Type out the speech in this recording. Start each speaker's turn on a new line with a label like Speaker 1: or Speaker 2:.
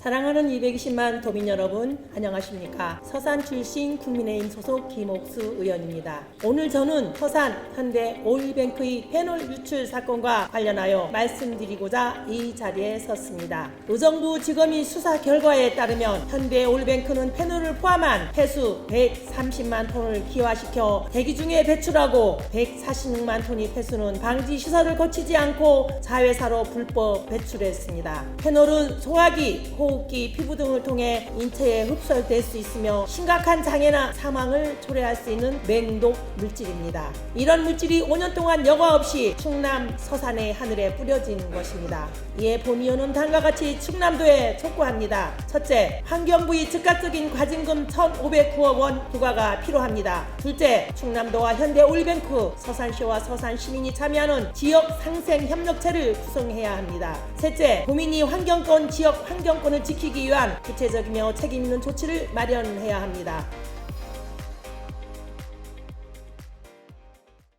Speaker 1: 사랑하는 220만 도민 여러분, 안녕하십니까. 서산 출신 국민의힘 소속 김옥수 의원입니다. 오늘 저는 서산 현대 오일뱅크의 패널 유출 사건과 관련하여 말씀드리고자 이 자리에 섰습니다. 의정부 지검이 수사 결과에 따르면 현대 오일뱅크는 패널을 포함한 폐수 130만 톤을 기화시켜 대기 중에 배출하고 146만 톤이 폐수는 방지 시설을 거치지 않고 자회사로 불법 배출했습니다. 패널은 소화기, 호 흡기, 피부 등을 통해 인체에 흡수될 수 있으며 심각한 장애나 사망을 초래할 수 있는 맹독 물질입니다. 이런 물질이 5년 동안 여과 없이 충남 서산의 하늘에 뿌려진 것입니다. 이에 본의원은 다음과 같이 충남도에 촉구합니다. 첫째, 환경부의 즉각적인 과징금 1,509억 원 부과가 필요합니다. 둘째, 충남도와 현대 올뱅크, 서산시와 서산 시민이 참여하는 지역 상생 협력체를 구성해야 합니다. 셋째, 도민이 환경권, 지역 환경권을 지키기 위한 구체적이며 책임 있는 조치를 마련해야 합니다.